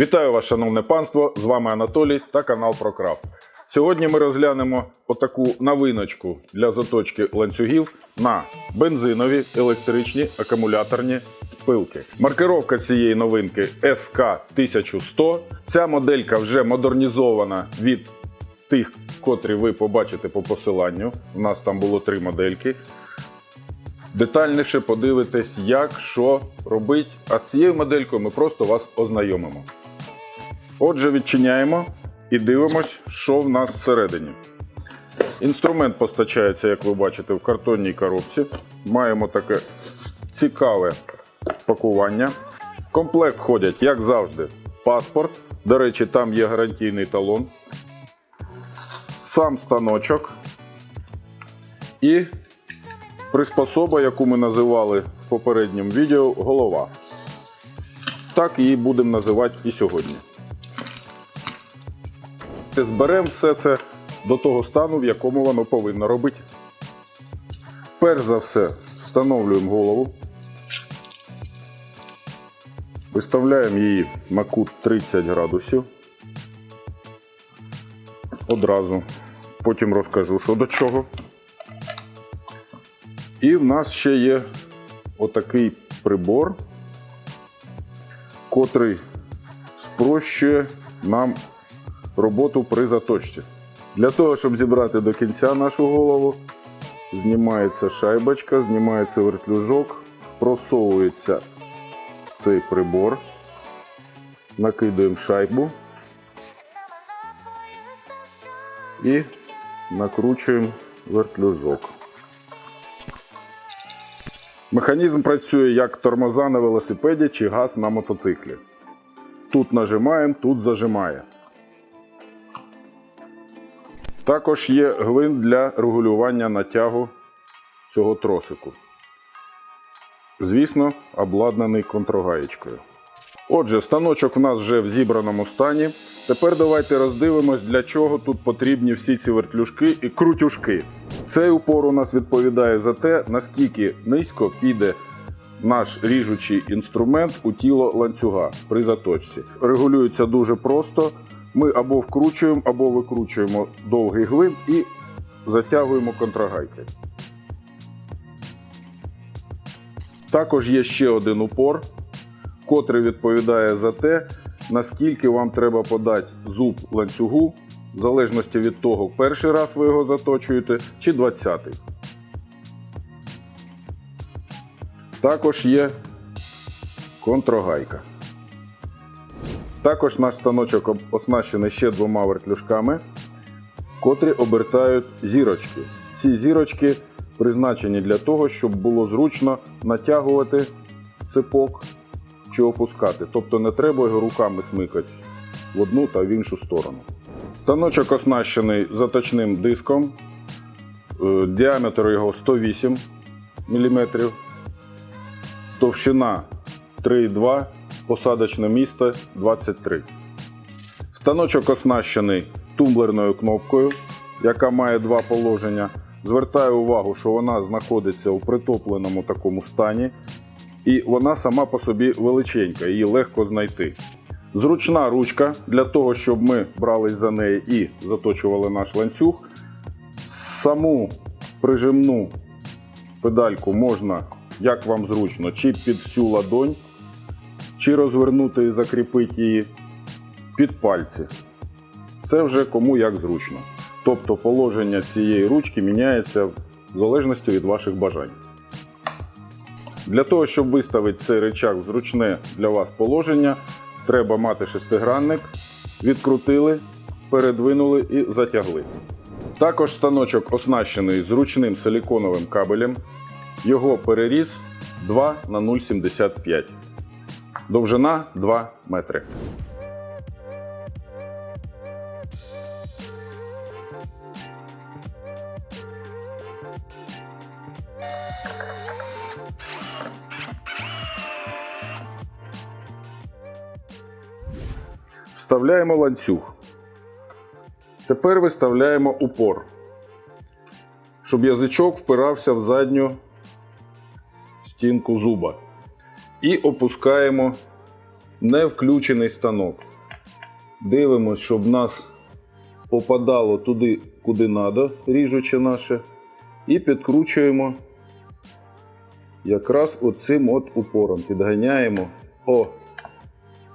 Вітаю вас, шановне панство! З вами Анатолій та канал ProCraft. Сьогодні ми розглянемо отаку новиночку для заточки ланцюгів на бензинові електричні акумуляторні пилки. Маркировка цієї новинки SK1100. Ця моделька вже модернізована від тих, котрі ви побачите по посиланню. У нас там було три модельки. Детальніше подивитесь, як що робить. А з цією моделькою ми просто вас ознайомимо. Отже, відчиняємо і дивимось, що в нас всередині. Інструмент постачається, як ви бачите, в картонній коробці. Маємо таке цікаве пакування. В комплект входять, як завжди, паспорт. До речі, там є гарантійний талон. Сам станочок. І приспособа, яку ми називали в попередньому відео, голова. Так її будемо називати і сьогодні. Зберемо все це до того стану, в якому воно повинно робити. Перш за все, встановлюємо голову. Виставляємо її на кут 30 градусів. Одразу. Потім розкажу, що до чого. І в нас ще є отакий прибор, котрий спрощує нам роботу при заточці. Для того, щоб зібрати до кінця нашу голову, знімається шайбочка, знімається вертлюжок, просовується цей прибор, накидаємо шайбу і накручуємо вертлюжок. Механізм працює як тормоза на велосипеді чи газ на мотоциклі. Тут нажимаємо, тут зажимає. Також є гвинт для регулювання натягу цього тросику. Звісно, обладнаний контргаєчкою. Отже, станочок в нас вже в зібраному стані. Тепер давайте роздивимось, для чого тут потрібні всі ці вертлюжки і крутюшки. Цей упор у нас відповідає за те, наскільки низько піде наш ріжучий інструмент у тіло ланцюга при заточці. Регулюється дуже просто. Ми або вкручуємо, або викручуємо довгий гвинт і затягуємо контрагайкою. Також є ще один упор, котрий відповідає за те, наскільки вам треба подати зуб ланцюгу, в залежності від того, перший раз ви його заточуєте чи 20-й. Також є контрогайка. Також наш станочок оснащений ще двома вертлюжками, котрі обертають зірочки. Ці зірочки призначені для того, щоб було зручно натягувати цепок чи опускати. Тобто не треба його руками смикати в одну та в іншу сторону. Станочок оснащений заточним диском. Е, Діаметр його 108 мм, товщина 3,2 посадочне місце 23. Станочок оснащений тумблерною кнопкою, яка має два положення. Звертаю увагу, що вона знаходиться у притопленому такому стані, і вона сама по собі величенька, її легко знайти. Зручна ручка для того, щоб ми брались за неї і заточували наш ланцюг. Саму прижимну педальку можна, як вам зручно, чи під всю ладонь, чи розвернути і закріпити її під пальці. Це вже кому як зручно. Тобто положення цієї ручки міняється в залежності від ваших бажань. Для того, щоб виставити цей рычаг в зручне для вас положення, треба мати шестигранник, відкрутили, передвинули і затягли. Також станочок оснащений зручним силіконовим кабелем. Його переріз 2 на 0,75. Довжина 2 метри. Вставляємо ланцюг. Тепер виставляємо упор, щоб язичок впирався в задню стінку зуба. І опускаємо не включений станок. Дивимось, щоб нас попадало туди, куди треба, ріжуче наше. І підкручуємо якраз оцим от упором. Підганяємо. О!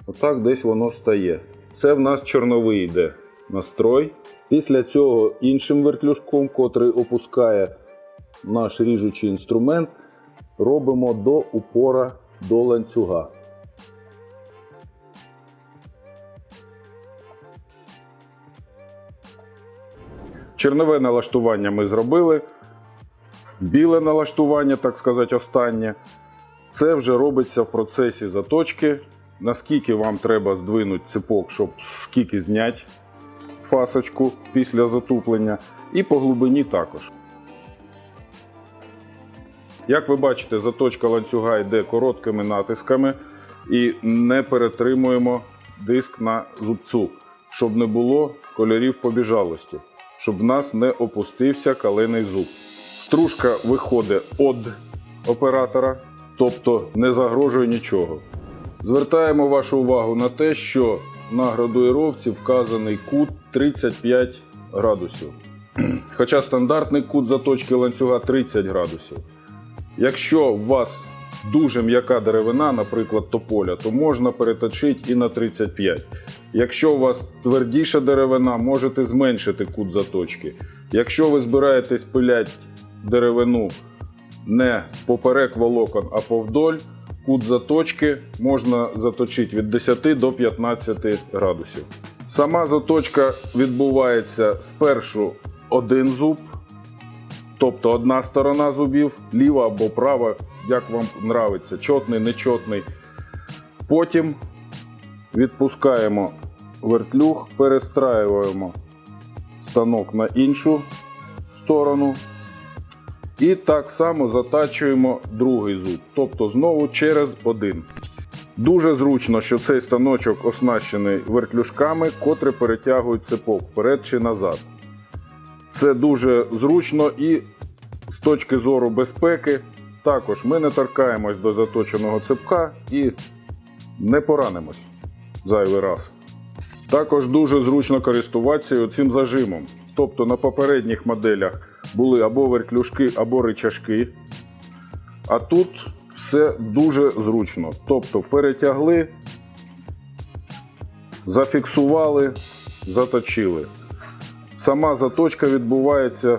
Отак десь воно стає. Це в нас чорновий йде настрой. Після цього іншим вертлюжком, котрий опускає наш ріжучий інструмент, робимо до упора до ланцюга. Чернове налаштування ми зробили. Біле налаштування, так сказати, останнє. Це вже робиться в процесі заточки. Наскільки вам треба здвинути ципок, щоб скільки зняти фасочку після затуплення, і по глибині також. Як ви бачите, заточка ланцюга йде короткими натисками і не перетримуємо диск на зубцу, щоб не було кольорів побіжалості, щоб в нас не опустився калений зуб. Стружка виходить від оператора, тобто не загрожує нічого. Звертаємо вашу увагу на те, що на градуїровці вказаний кут 35 градусів. Хоча стандартний кут заточки ланцюга 30 градусів. Якщо у вас дуже м'яка деревина, наприклад, тополя, то можна переточити і на 35. Якщо у вас твердіша деревина, можете зменшити кут заточки. Якщо ви збираєтесь пиляти деревину не поперек волокон, а повдоль, кут заточки можна заточити від 10 до 15 градусів. Сама заточка відбувається спершу один зуб, тобто одна сторона зубів, ліва або права, як вам нравиться, чотний, нечотний. Потім відпускаємо вертлюг, перестраюємо станок на іншу сторону. І так само затачуємо другий зуб, тобто знову через один. Дуже зручно, що цей станочок оснащений вертлюжками, котрі перетягують цепок вперед чи назад. Це дуже зручно і з точки зору безпеки також ми не торкаємось до заточеного цепка і не поранимось зайвий раз. Також дуже зручно користуватися цим зажимом. Тобто на попередніх моделях були або вертлюжки, або ричажки. А тут все дуже зручно. Тобто перетягли, зафіксували, заточили. Сама заточка відбувається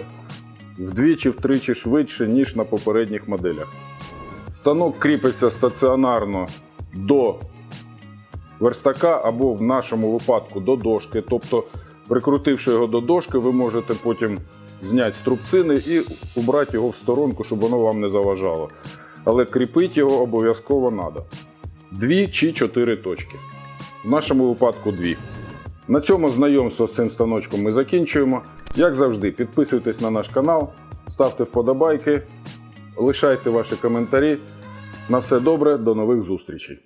вдвічі-втричі швидше, ніж на попередніх моделях. Станок кріпиться стаціонарно до верстака або в нашому випадку до дошки. Тобто, прикрутивши його до дошки, ви можете потім зняти струбцини і убрати його в сторонку, щоб воно вам не заважало. Але кріпити його обов'язково треба. Дві чи чотири точки. В нашому випадку дві. На цьому знайомство з цим станочком ми закінчуємо. Як завжди, підписуйтесь на наш канал, ставте вподобайки, лишайте ваші коментарі. На все добре, до нових зустрічей!